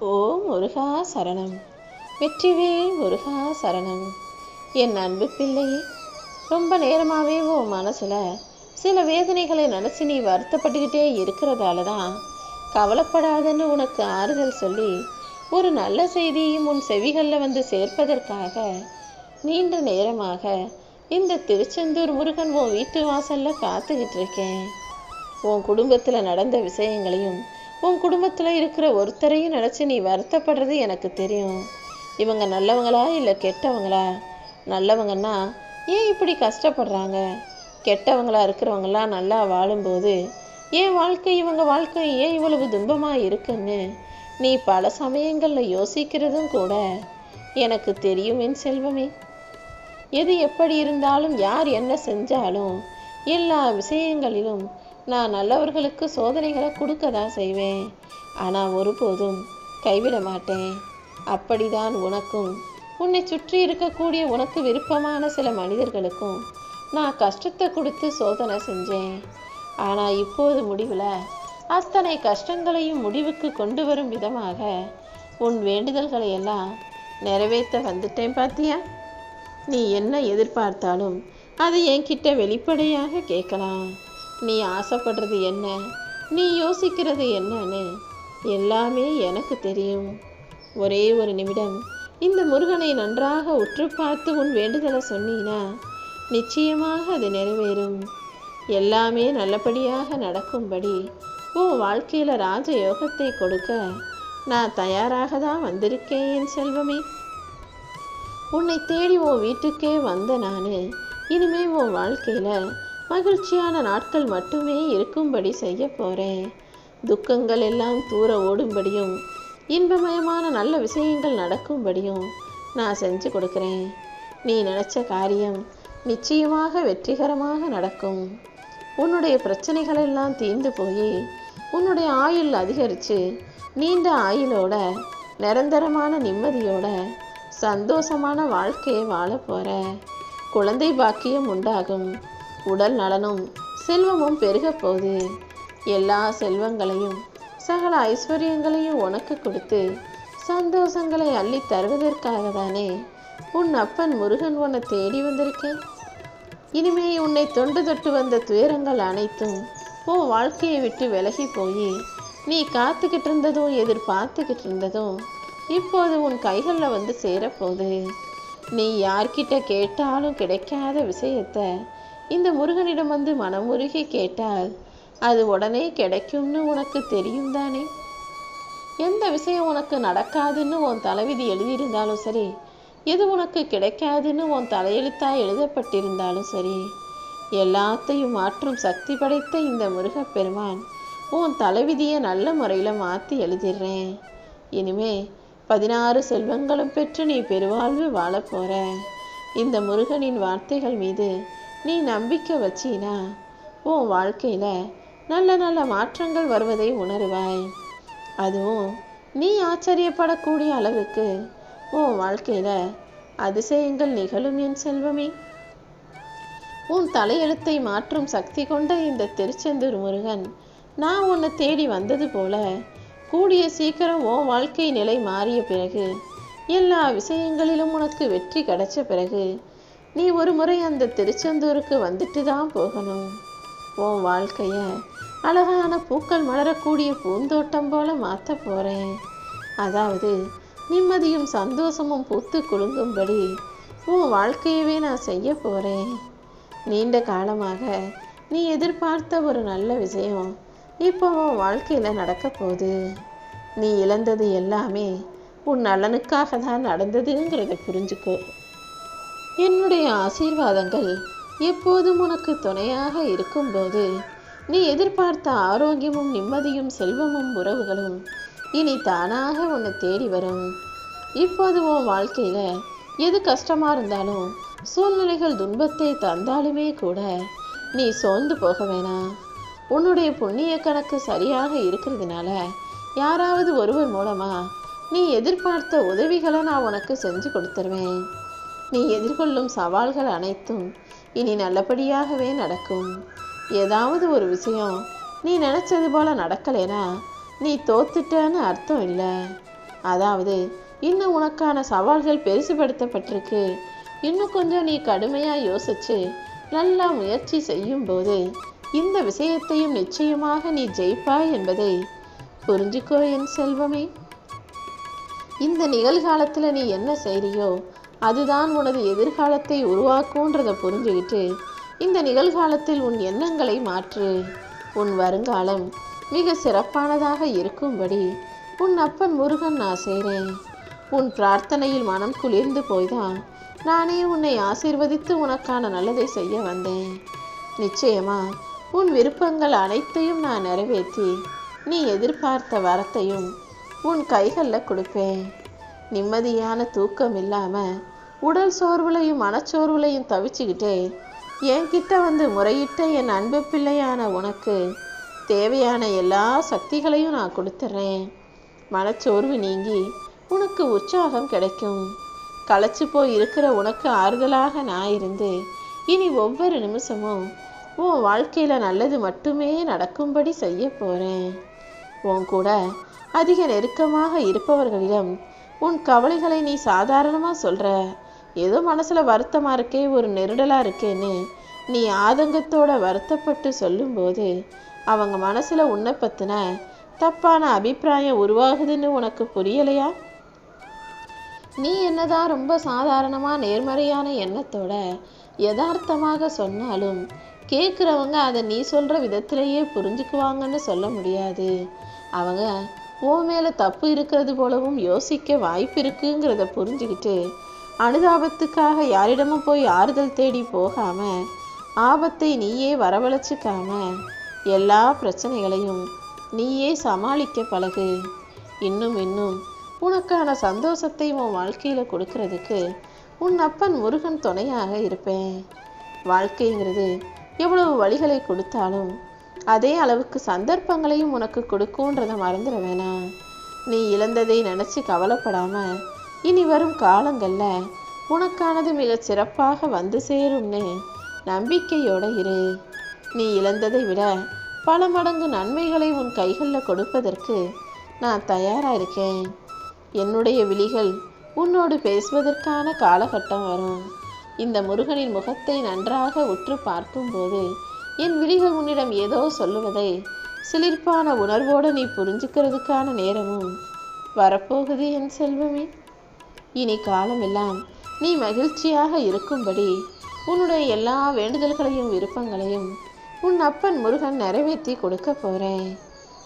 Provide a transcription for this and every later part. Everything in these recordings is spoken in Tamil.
ஓ முருகா சரணம். வெற்றிவேல் முருகா சரணம். என் அன்பு பிள்ளையே ரொம்ப நேரமாகவே உன் மனசில் சில வேதனைகளை நினச்சி நீ வருத்தப்பட்டுக்கிட்டே இருக்கிறதால தான் கவலைப்படாதன்னு உனக்கு ஆறுதல் சொல்லி ஒரு நல்ல செய்தியும் உன் செவிகளில் வந்து சேர்ப்பதற்காக நீண்ட நேரமாக இந்த திருச்செந்தூர் முருகன் உன் வீட்டு வாசலில் காத்துக்கிட்டு இருக்கேன். உன் குடும்பத்தில் நடந்த விஷயங்களையும் உன் குடும்பத்தில் இருக்கிற ஒருத்தரையும் நினச்சி நீ வருத்தப்படுறது எனக்கு தெரியும். இவங்க நல்லவங்களா இல்லை கெட்டவங்களா? நல்லவங்கன்னா ஏன் இப்படி கஷ்டப்படுறாங்க? கெட்டவங்களா இருக்கிறவங்களாம் நல்லா வாழும்போது ஏன் வாழ்க்கை இவங்க வாழ்க்கை ஏன் இவ்வளவு துன்பமாக இருக்குன்னு நீ பல சமயங்களில் யோசிக்கிறதும் கூட எனக்கு தெரியும் என் செல்வமே. எது எப்படி இருந்தாலும் யார் என்ன செஞ்சாலும் எல்லா விஷயங்களிலும் நான் நல்லவர்களுக்கு சோதனைகளை கொடுக்க தான் செய்வேன். ஆனால் ஒருபோதும் கைவிட மாட்டேன். அப்படிதான் உனக்கும். உன்னை சுற்றி இருக்கக்கூடிய உனக்கு விருப்பமான சில மனிதர்களுக்கும் நான் கஷ்டத்தை கொடுத்து சோதனை செஞ்சேன். ஆனால் இப்போது முடிவில் அத்தனை கஷ்டங்களையும் முடிவுக்கு கொண்டு வரும் விதமாக உன் வேண்டுதல்களை எல்லாம் நிறைவேற்ற வந்துட்டேன் பாத்தியா? நீ என்ன எதிர்பார்த்தாலும் அதை என்கிட்ட வெளிப்படையாக கேட்கலாம். நீ ஆசைப்படுறது என்ன? நீ யோசிக்கிறது என்னன்னு எல்லாமே எனக்கு தெரியும். ஒரே ஒரு நிமிடம். இந்த முருகனை நன்றாக உற்று பார்த்து உன் வேண்டுதலை சொன்னீனா நிச்சயமாக அது நிறைவேறும். எல்லாமே நல்லபடியாக நடக்கும்படி உன் வாழ்க்கையில் ராஜ யோகத்தை கொடுக்க நான் தயாராக தான் வந்திருக்கேன் என் செல்வமே. உன்னை தேடி உன் வீட்டுக்கே வந்த நான் இனிமே உன் வாழ்க்கையில் மகிழ்ச்சியான நாட்கள் மட்டுமே இருக்கும்படி செய்ய போகிறேன் துக்கங்கள் எல்லாம் தூர ஓடும்படியும் இன்பமயமான நல்ல விஷயங்கள் நடக்கும்படியும் நான் செஞ்சு கொடுக்குறேன். நீ நினச்ச காரியம் நிச்சயமாக வெற்றிகரமாக நடக்கும். உன்னுடைய பிரச்சனைகள் எல்லாம் தீர்ந்து போய் உன்னுடைய ஆயுள் அதிகரித்து நீண்ட ஆயுளோட நிரந்தரமான நிம்மதியோட சந்தோஷமான வாழ்க்கையை வாழ போகிற குழந்தை பாக்கியம் உண்டாகும். உடல் நலனும் செல்வமும் பெருகப் போகுது. எல்லா செல்வங்களையும் சகல ஐஸ்வர்யங்களையும் உனக்கு கொடுத்து சந்தோஷங்களை அள்ளி தருவதற்காக தானே உன் அப்பன் முருகன் உன்னை தேடி வந்திருக்கேன். இனிமே உன்னை தொண்டு தொட்டு வந்த துயரங்கள் அனைத்தும் உன் வாழ்க்கையை விட்டு விலகி போய் நீ காத்துக்கிட்டு இருந்ததும் எதிர்பார்த்துக்கிட்டு இருந்ததும் இப்போது உன் கைகளில் வந்து சேரப்போகுது நீ யார்கிட்ட கேட்டாலும் கிடைக்காத விஷயத்தை இந்த முருகனிடம் வந்து மனமுருகி கேட்டால் அது உடனே கிடைக்கும்னு உனக்கு தெரியும் தானே? எந்த விஷயம் உனக்கு நடக்காதுன்னு உன் தலைவிதி எழுதியிருந்தாலும் சரி எது உனக்கு கிடைக்காதுன்னு உன் தலையெழுத்தாக எழுதப்பட்டிருந்தாலும் சரி எல்லாத்தையும் மாற்றும் சக்தி படைத்த இந்த முருகப்பெருமான் உன் தலைவிதியை நல்ல முறையில் மாற்றி எழுதிடுறேன். இனிமே பதினாறு செல்வங்களும் பெற்று நீ பெருவாழ்வு வாழப்போற இந்த முருகனின் வார்த்தைகள் மீது நீ நம்பிக்கை வச்சினா உன் வாழ்க்கையில் நல்ல நல்ல மாற்றங்கள் வருவதை உணருவாய். அதுவும் நீ ஆச்சரியப்படக்கூடிய அளவுக்கு உன் வாழ்க்கையில் அதிசயங்கள் நிகழும் என் செல்வமே. உன் தலையெழுத்தை மாற்றும் சக்தி கொண்ட இந்த திருச்செந்தூர் முருகன் நான் உன்னை தேடி வந்தது போல கூடிய சீக்கிரம் உன் வாழ்க்கை நிலை மாறிய பிறகு எல்லா விஷயங்களிலும் உனக்கு வெற்றி கிடைச்ச பிறகு நீ ஒரு முறை அந்த திருச்செந்தூருக்கு வந்துட்டு தான் போகணும். உன் வாழ்க்கைய அழகான பூக்கள் மலரக்கூடிய பூந்தோட்டம் போல மாற்ற போகிறேன் அதாவது நிம்மதியும் சந்தோஷமும் பூத்து குலுங்கும்படி உன் வாழ்க்கையவே நான் செய்ய போகிறேன் நீண்ட காலமாக நீ எதிர்பார்த்த ஒரு நல்ல விஷயம் இப்போ உன் வாழ்க்கையில் நடக்க போகுது. நீ இழந்தது எல்லாமே உன் நலனுக்காக தான் நடந்ததுங்கிறத புரிஞ்சுக்கோ. என்னுடைய ஆசீர்வாதங்கள் எப்போதும் உனக்கு துணையாக இருக்கும்போது நீ எதிர்பார்த்த ஆரோக்கியமும் நிம்மதியும் செல்வமும் உறவுகளும் இனி தானாக உன்னை தேடி வரும். இப்போது உன் வாழ்க்கையில் எது கஷ்டமாக இருந்தாலும் சூழ்நிலைகள் துன்பத்தை தந்தாலுமே கூட நீ சோர்ந்து போக வேணாம். உன்னுடைய புண்ணிய கணக்கு சரியாக இருக்கிறதுனால யாராவது ஒருவர் மூலமாக நீ எதிர்பார்த்த உதவிகளை நான் உனக்கு செஞ்சு கொடுத்துருவேன். நீ எதிர்கொள்ளும் சவால்கள் அனைத்தும் இனி நல்லபடியாகவே நடக்கும். ஏதாவது ஒரு விஷயம் நீ நினைச்சது போல நடக்கலைனா நீ தோத்துட்டேன்னு அர்த்தம் இல்லை. அதாவது இன்னும் உனக்கான சவால்கள் பெருசுபடுத்தப்பட்டிருக்கு. இன்னும் கொஞ்சம் நீ கடுமையாக யோசிச்சு நல்லா முயற்சி செய்யும்போது இந்த விஷயத்தையும் நிச்சயமாக நீ ஜெயிப்பாய் என்பதை புரிஞ்சுக்கோ என் செல்வமே. இந்த நிகழ்காலத்தில் நீ என்ன செய்கிறியோ அதுதான் உனது எதிர்காலத்தை உருவாக்குன்றதை புரிஞ்சுக்கிட்டு இந்த நிகழ்காலத்தில் உன் எண்ணங்களை மாற்று. உன் வருங்காலம் மிக சிறப்பானதாக இருக்கும்படி உன் அப்பன் முருகன் நான் செய்கிறேன் உன் பிரார்த்தனையில் மனம் குளிர்ந்து போய்தான் நானே உன்னை ஆசீர்வதித்து உனக்கான நல்லதை செய்ய வந்தேன். நிச்சயமா உன் விருப்பங்கள் அனைத்தையும் நான் நிறைவேற்றி நீ எதிர்பார்த்த வரத்தையும் உன் கைகளில் கொடுப்பேன். நிம்மதியான தூக்கம் இல்லாமல் உடல் சோர்வுலையும் மனச்சோர்வுலையும் தவிச்சுக்கிட்டே என்கிட்ட வந்து முறையிட்ட என் அன்பு பிள்ளையான உனக்கு தேவையான எல்லா சக்திகளையும் நான் கொடுத்துட்றேன் மனச்சோர்வு நீங்கி உனக்கு உற்சாகம் கிடைக்கும். களைச்சு போய் இருக்கிற உனக்கு ஆறுதலாக நான் இருந்து இனி ஒவ்வொரு நிமிஷமும் உன் வாழ்க்கையில் நல்லது மட்டுமே நடக்கும்படி செய்ய போகிறேன் உன் கூட அதிக நெருக்கமாக இருப்பவர்களிடம் உன் கவலைகளை நீ சாதாரணமாக சொல்கிற ஏதோ மனசில் வருத்தமாக இருக்கே ஒரு நெருடலாக இருக்கேன்னு நீ ஆதங்கத்தோட வருத்தப்பட்டு சொல்லும்போது அவங்க மனசில் உன்னை பற்றின தப்பான அபிப்பிராயம் உருவாகுதுன்னு உனக்கு புரியலையா? நீ என்னதான் ரொம்ப சாதாரணமாக நேர்மறையான எண்ணத்தோட யதார்த்தமாக சொன்னாலும் கேட்குறவங்க அதை நீ சொல்கிற விதத்திலேயே புரிஞ்சுக்குவாங்கன்னு சொல்ல முடியாது. அவங்க உன் மேலே தப்பு இருக்கிறது போலவும் யோசிக்க வாய்ப்பு இருக்குங்கிறத புரிஞ்சுக்கிட்டு அனுதாபத்துக்காக யாரிடமும் போய் ஆறுதல் தேடி போகாம ஆபத்தை நீயே வரவழைச்சிக்காம எல்லா பிரச்சனைகளையும் நீயே சமாளிக்க பழகு. இன்னும் இன்னும் உனக்கான சந்தோஷத்தை உன் வாழ்க்கையில் கொடுக்கறதுக்கு உன் அப்பன் முருகன் துணையாக இருப்பேன். வாழ்க்கைங்கிறது எவ்வளவு வழிகளை கொடுத்தாலும் அதே அளவுக்கு சந்தர்ப்பங்களையும் உனக்கு கொடுக்கும்ன்றதை மறந்துட வேணாம். நீ இழந்ததை நினச்சி கவலைப்படாமல் இனி வரும் காலங்களில் உனக்கானது மிகச் சிறப்பாக வந்து சேரும்னு நம்பிக்கையோட இரு. நீ இழந்ததை விட பல மடங்கு நன்மைகளை உன் கைகளில் கொடுப்பதற்கு நான் தயாராக இருக்கேன். என்னுடைய விழிகள் உன்னோடு பேசுவதற்கான காலகட்டம் வரும். இந்த முருகனின் முகத்தை நன்றாக உற்று பார்க்கும்போது என் விழிகள் உன்னிடம் ஏதோ சொல்லுவதை சிலிர்ப்பான உணர்வோடு நீ புரிஞ்சுக்கிறதுக்கான நேரமும் வரப்போகுது என் செல்வமே. இனி காலமெல்லாம் நீ மகிழ்ச்சியாக இருக்கும்படி உன்னுடைய எல்லா வேண்டுதல்களையும் விருப்பங்களையும் உன் அப்பன் முருகன் நிறைவேற்றி கொடுக்க போகிறேன்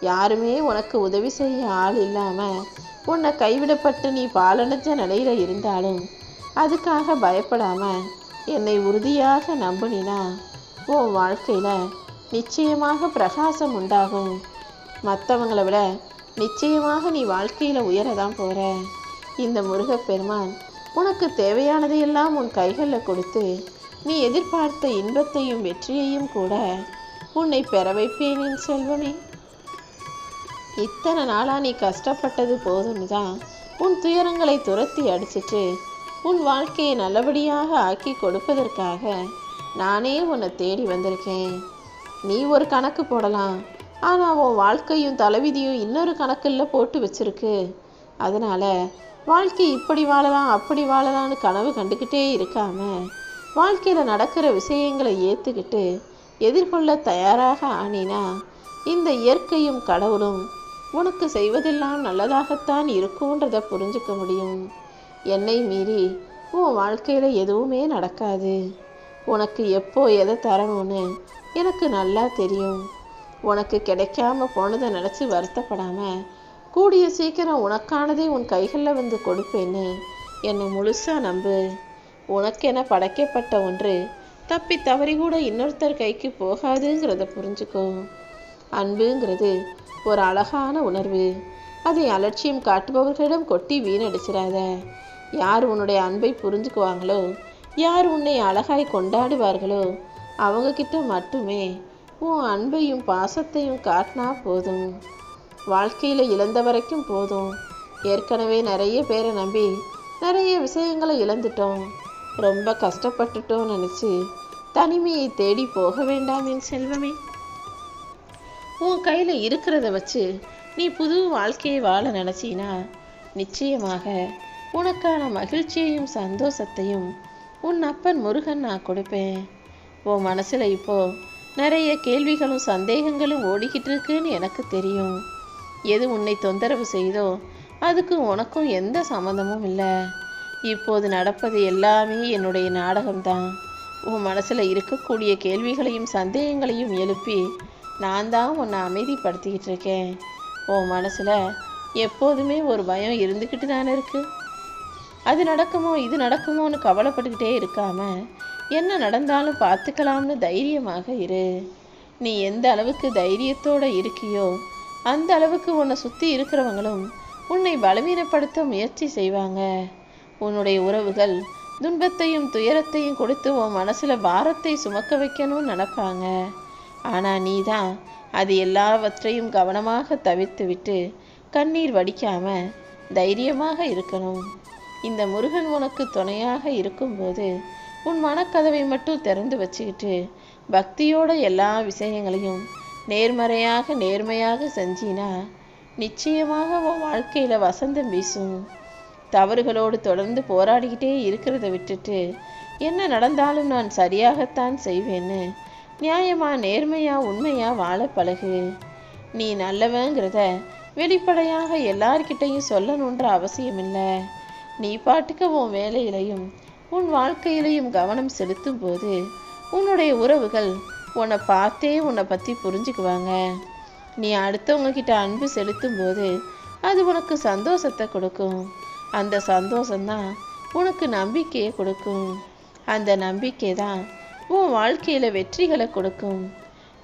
யாருமே உனக்கு உதவி செய்ய ஆள் இல்லாமல் உன்னை கைவிடப்பட்டு நீ பாலடைஞ்ச நிலையில இருந்தாலும் அதுக்காக பயப்படாமல் என்னை உறுதியாக நம்பினா உன் வாழ்க்கையில் நிச்சயமாக பிரகாசம் உண்டாகும். மற்றவங்களை விட நிச்சயமாக நீ வாழ்க்கையில் உயர தான் போகிற இந்த முருகப்பெருமான் உனக்கு தேவையானதையெல்லாம் உன் கைகளில் கொடுத்து நீ எதிர்பார்த்த இன்பத்தையும் வெற்றியையும் கூட உன்னை பெற வைப்பேன் என் செல்வமே. இத்தனை நாளா நீ கஷ்டப்பட்டது போதும்னு தான் உன் துயரங்களை துரத்தி அடிச்சிட்டு உன் வாழ்க்கையை நல்லபடியாக ஆக்கி கொடுப்பதற்காக நானே உன்னை தேடி வந்திருக்கேன். நீ ஒரு கணக்கு போடலாம். ஆனால் உன் வாழ்க்கையும் தலைவிதியும் இன்னொரு கணக்கில் போட்டு வச்சிருக்கு. அதனால வாழ்க்கை இப்படி வாழலாம் அப்படி வாழலாம்னு கனவு கண்டுக்கிட்டே இருக்காம வாழ்க்கையில் நடக்கிற விஷயங்களை ஏற்றுக்கிட்டு எதிர்கொள்ள தயாராக ஆனினா இந்த இயற்கையும் கடவுளும் உனக்கு செய்வதெல்லாம் நல்லதாகத்தான் இருக்கும்ன்றதை புரிஞ்சுக்க முடியும். என்னை மீறி உன் வாழ்க்கையில் எதுவுமே நடக்காது. உனக்கு எப்போ எதை தரணும்னு எனக்கு நல்லா தெரியும். உனக்கு கிடைக்காம போனதை நினச்சி வருத்தப்படாமல் கூடிய சீக்கிரம் உனக்கானதை உன் கைகளில் வந்து கொடுப்பேன்னு என்னை முழுசா நம்பு. உனக்கென படைக்கப்பட்ட ஒன்று தப்பி தவறி கூட இன்னொருத்தர் கைக்கு போகாதுங்கிறத புரிஞ்சுக்கும் அன்புங்கிறது ஒரு அழகான உணர்வு. அதை அலட்சியம் காட்டுபவர்களிடம் கொட்டி வீணடிச்சிடாத யார் உன்னுடைய அன்பை புரிஞ்சுக்குவாங்களோ யார் உன்னை அழகாய் கொண்டாடுவார்களோ அவங்க கிட்ட மட்டுமே உன் அன்பையும் பாசத்தையும் காட்டினா போதும். வாழ்க்கையில் இழந்த வரைக்கும் போதும். ஏற்கனவே நிறைய பேரை நம்பி நிறைய விஷயங்களை இழந்துட்டோம். ரொம்ப கஷ்டப்பட்டுட்டோம் நினச்சி தனிமையை தேடி போக வேண்டாம் என் செல்வமே. உன் கையில் இருக்கிறத வச்சு நீ புது வாழ்க்கையை வாழ நினச்சினா நிச்சயமாக உனக்கான மகிழ்ச்சியையும் சந்தோஷத்தையும் உன் அப்பன் முருகன் நான் கொடுப்பேன். உன் மனசில் இப்போ நிறைய கேள்விகளும் சந்தேகங்களும் ஓடிக்கிட்டு இருக்குன்னு எனக்கு தெரியும். எது உன்னை தொந்தரவு செய்தோ அதுக்கு உனக்கும் எந்த சம்மந்தமும் இல்லை. இப்போது நடப்பது எல்லாமே என்னுடைய நாடகம்தான். உன் மனசில் இருக்கக்கூடிய கேள்விகளையும் சந்தேகங்களையும் எழுப்பி நான் தான் உன்னை அமைதிப்படுத்திக்கிட்டு இருக்கேன். உன் மனசில் எப்போதுமே ஒரு பயம் இருந்துக்கிட்டு தானே இருக்குது அது நடக்குமோ இது நடக்குமோன்னு கவலைப்பட்டுக்கிட்டே இருக்காம என்ன நடந்தாலும் பார்த்துக்கலாம்னு தைரியமாக இரு. நீ எந்த அளவுக்கு தைரியத்தோடு இருக்கியோ அந்த அளவுக்கு உன்னை சுற்றி இருக்கிறவங்களும் உன்னை பலவீனப்படுத்த முயற்சி செய்வாங்க. உன்னுடைய உறவுகள் துன்பத்தையும் துயரத்தையும் கொடுத்து உன் மனசுல பாரத்தை சுமக்க வைக்கணும்னு நினைப்பாங்க. ஆனா நீ தான் அது எல்லாவற்றையும் கவனமாக தவிர்த்து விட்டு கண்ணீர் வடிக்காம தைரியமாக இருக்கணும். இந்த முருகன் உனக்கு துணையாக இருக்கும்போது உன் மனக்கதவை மட்டும் திறந்து வச்சுக்கிட்டு பக்தியோட எல்லா விஷயங்களையும் நேர்மறையாக நேர்மையாக செஞ்சினா நிச்சயமாக உன் வாழ்க்கையில் வசந்தம் வீசும். தவறுகளோடு தொடர்ந்து போராடிக்கிட்டே இருக்கிறத விட்டுட்டு என்ன நடந்தாலும் நான் சரியாகத்தான் செய்வேன்னு நியாயமா நேர்மையா உண்மையா வாழ பழகு. நீ நல்லவங்கிறத வெளிப்படையாக எல்லார்கிட்டையும் சொல்லணுன்ற அவசியம் இல்லை நீ பாட்டுக்கு உன் வேலையிலையும் உன் வாழ்க்கையிலையும் கவனம் செலுத்தும் போது உன்னுடைய உறவுகள் உன்னை பார்த்தே உன்னை பற்றி புரிஞ்சுக்குவாங்க. நீ அடுத்தவங்க கிட்ட அன்பு செலுத்தும் போது அது உனக்கு சந்தோஷத்தை கொடுக்கும். அந்த சந்தோஷம்தான் உனக்கு நம்பிக்கையை கொடுக்கும். அந்த நம்பிக்கை தான் உன் வாழ்க்கையில் வெற்றிகளை கொடுக்கும்.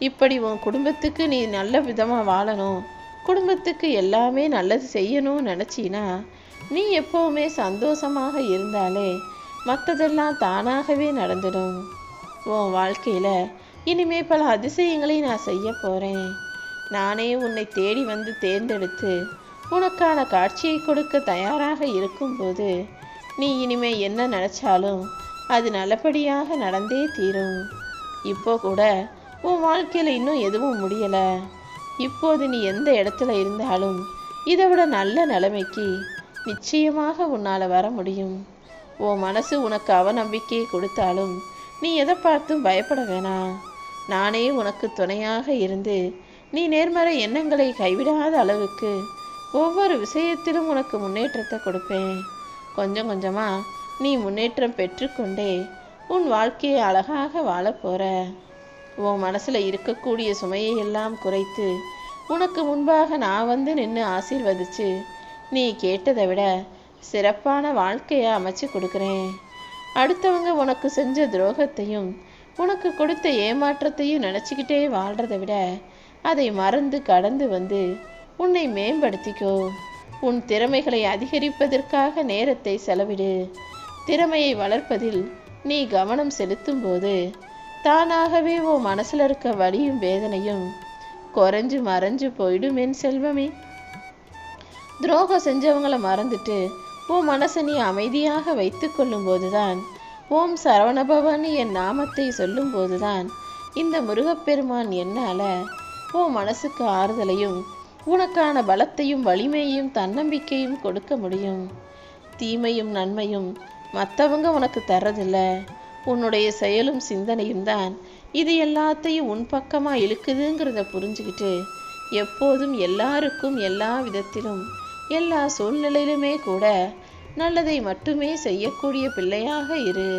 இப்படி உன் குடும்பத்துக்கு நீ நல்ல விதமாக வாழணும். குடும்பத்துக்கு எல்லாமே நல்லது செய்யணும்னு நினச்சினா நீ எப்போவுமே சந்தோஷமாக இருந்தாலே மற்றதெல்லாம் தானாகவே நடந்துடும். உன் வாழ்க்கையில் இனிமே பல அதிசயங்களை நான் செய்ய போறேன். நானே உன்னை தேடி வந்து தேர்ந்தெடுத்து உனக்கான காட்சியை கொடுக்க தயாராக இருக்கும்போது நீ இனிமே என்ன நினைச்சாலும் அது நல்லபடியாக நடந்தே தீரும். இப்போ கூட உன் வாழ்க்கையில் இன்னும் எதுவும் முடியலை. இப்போது நீ எந்த இடத்துல இருந்தாலும் இதை விட நல்ல நிலைமைக்கு நிச்சயமாக உன்னால் வர முடியும். உன் மனசு உனக்கு அவநம்பிக்கையை கொடுத்தாலும் நீ எதை பார்த்தும் பயப்பட வேணாம். நானே உனக்கு துணையாக இருந்து நீ நேர்மறை எண்ணங்களை கைவிடாத அளவுக்கு ஒவ்வொரு விஷயத்திலும் உனக்கு முன்னேற்றத்தை கொடுப்பேன். கொஞ்சம் கொஞ்சமாக நீ முன்னேற்றம் பெற்றுக்கொண்டே உன் வாழ்க்கையை அழகாக வாழப் போற. உன் மனசில் இருக்கக்கூடிய சுமையை எல்லாம் குறைத்து உனக்கு முன்பாக நான் வந்து நின்று ஆசீர்வதிச்சு நீ கேட்டதை விட சிறப்பான வாழ்க்கையை அமைச்சு கொடுக்குறேன். அடுத்தவங்க உனக்கு செஞ்ச துரோகத்தையும் உனக்கு கொடுத்த ஏமாற்றத்தையும் நினச்சிக்கிட்டே வாழ்றதை விட அதை மறந்து கடந்து வந்து உன்னை மேம்படுத்திக்கோ. உன் திறமைகளை அதிகரிப்பதற்காக நேரத்தை செலவிடு. திறமையை வளர்ப்பதில் நீ கவனம் செலுத்தும்போது தானாகவே உன் மனசில் இருக்க வலியும் வேதனையும் குறைஞ்சு மறைஞ்சு போயிடும் என் செல்வமே. துரோகம் செஞ்சவங்களை மறந்துட்டு உன் மனசை நீ அமைதியாக வைத்து கொள்ளும் போதுதான் ஓம் சரவணபவன் என் நாமத்தை சொல்லும்போதுதான் இந்த முருகப்பெருமான் என்னால உன் மனசுக்கு ஆறுதலையும் உனக்கான பலத்தையும் வலிமையையும் தன்னம்பிக்கையும் கொடுக்க முடியும். தீமையும் நன்மையும் மற்றவங்க உனக்கு தர்றதில்ல. உன்னுடைய செயலும் சிந்தனையும் தான். இது எல்லாத்தையும் உன் பக்கமாக இழுக்குதுங்கிறத புரிஞ்சுக்கிட்டு எப்போதும் எல்லாருக்கும் எல்லா விதத்திலும் எல்லா சூழ்நிலையிலுமே கூட நல்லதை மட்டுமே செய்யக்கூடிய பிள்ளையாக இரு.